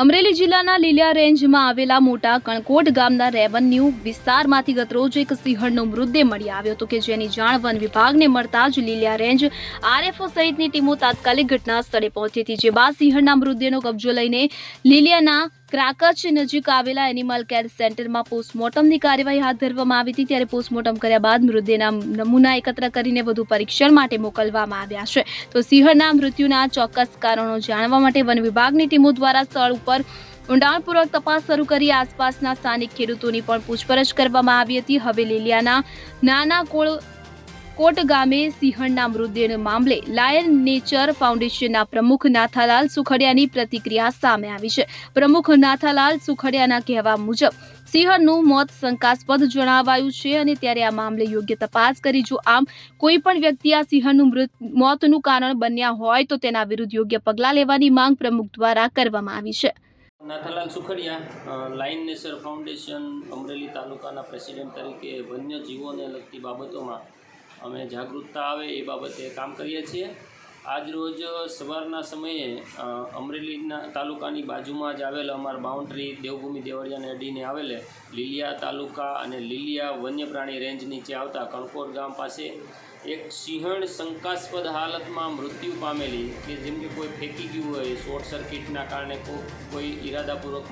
અમરેલી જિલ્લાના લીલિયા રેન્જમાં આવેલા મોટા કણકોટ ગામના રેવન્યુ વિસ્તારમાંથી ગતરોજ એક સિંહણનો મૃતદેહ મળી આવ્યો હતો કે જેની જાણ વન વિભાગને મળતા જ લીલિયા રેન્જ આરએફઓ સહિતની ટીમો તાત્કાલિક ઘટના સ્થળે પહોંચી હતી, જે બાદ સિંહણના મૃતદેહનો કબજો લઈને લીલિયાના ક્રાકચ નજીક આવેલા એનિમલ કેર સેન્ટરમાં પોસ્ટમોર્ટમની કાર્યવાહી હાથ ધરવામાં આવી હતી. ત્યારે પોસ્ટમોર્ટમ કર્યા બાદ મૃતદેહના નમૂના એકત્ર કરીને વધુ પરીક્ષણ માટે મોકલવામાં આવ્યા છે. તો સિંહણના મૃત્યુના ચોક્કસ કારણો જાણવા માટે વન વિભાગની ટીમો દ્વારા સ્થળ ઉપર ઊંડાણપૂર્વક તપાસ શરૂ કરી. આસપાસના સ્થાનિક ખેડૂતોની પણ પૂછપરછ કરવામાં આવી હતી. હવે લીલિયાના નાના કોળ કોટ ગામે સિંહણના મૃતદેહ મામલે લાયન નેચર ફાઉન્ડેશનના પ્રમુખ નાથાલાલ સુખડિયાની પ્રતિક્રિયા સામે આવી છે. પ્રમુખ નાથાલાલ સુખડિયાના કહેવા મુજબ, સિંહણનું મોત શંકાસ્પદ જણાવાયું છે અને ત્યારે આ મામલે યોગ્ય તપાસ કરી. જો આમ કોઈ પણ વ્યક્તિ આ સિંહણનું મૃત, મોતનું કારણ બન્યા હોય તો તેના વિરુદ્ધ યોગ્ય પગલાં લેવાની માંગ પ્રમુખ દ્વારા કરવામાં આવી છે. નાથાલાલ સુખડિયા લાઇન નેસર ફાઉન્ડેશન અમરેલી તાલુકાના પ્રેસિડેન્ટ તરીકે વન્ય જીવોને લગતી બાબતોમાં અમે જાગૃતતા આવે એ બાબતે કામ કરીએ છીએ. આજરોજ સવારના સમયે અમરેલીના તાલુકાની બાજુમાં જ આવેલ અમારા બાઉન્ડ્રી દેવભૂમિ દેવળિયાને અડીને આવેલે, લીલિયા તાલુકા અને લીલિયા વન્યપ્રાણી રેન્જ નીચે આવતા કણકોટ ગામ પાસે એક સિંહણ શંકાસ્પદ હાલતમાં મૃત્યુ પામેલી કે જેમ કે કોઈ ફેંકી ગયું હોય, શોર્ટ સર્કિટના કારણે કોઈ ઈરાદાપૂર્વક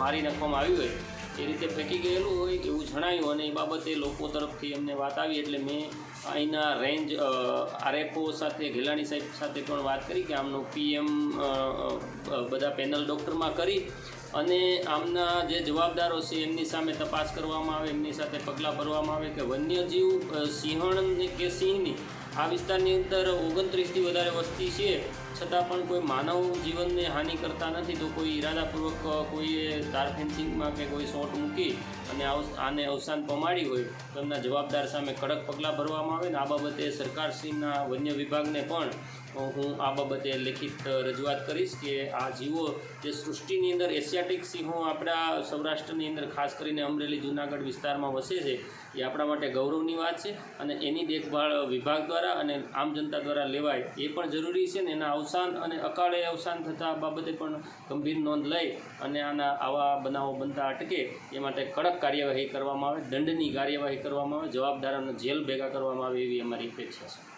મારી નાખવામાં આવ્યું હોય એ રીતે ફેંકી ગયેલું હોય એવું જણાયું અને એ બાબતે લોકો તરફથી અમને વાત આવી એટલે મેં અહીંના રેન્જ આરએફઓ સાથે ગેલાણી સાહેબ સાથે પણ વાત કરી કે આમનું પીએમ બધા પેનલ ડૉક્ટરમાં કરી અને આમના જે જવાબદારો છે એમની સામે તપાસ કરવામાં આવે, એમની સાથે પગલાં ભરવામાં આવે કે વન્યજીવ સિંહણ કે સિંહની આ વિસ્તારની અંદર ઓગણત્રીસથી વધારે વસ્તી છે. છતાં પણ કોઈ માનવ જીવનને હાનિ કરતા નથી, તો કોઈ ઈરાદાપૂર્વક કોઈએ તાર ફેન્સિંગમાં કે કોઈ શોટ મૂકી અને આને અવસાન પમાડી હોય, તો એમના જવાબદાર સામે કડક પગલાં ભરવામાં આવે ને આ બાબતે સરકારશ્રીના વન્ય વિભાગને પણ હું આ બાબતે લેખિત રજૂઆત કરીશ કે આ જીવો જે સૃષ્ટિની અંદર એશિયાટિક સિંહો આપણા સૌરાષ્ટ્રની અંદર, ખાસ કરીને અમરેલી, જૂનાગઢ વિસ્તારમાં વસે છે, એ આપણા માટે ગૌરવની વાત છે અને એની દેખભાળ વિભાગ દ્વારા અને આમ જનતા દ્વારા લેવાય એ પણ જરૂરી છે ને એના અવસાન અને અકાળે અવસાન થતા બાબતે પણ ગંભીર નોંધ લઈ અને આના આવા બનાવો બનતા અટકે એ માટે કડક કાર્યવાહી કરવામાં આવે, દંડની કાર્યવાહી કરવામાં આવે, જવાબદારોને જેલ ભેગા કરવામાં આવે એવી અમારી અપેક્ષા છે.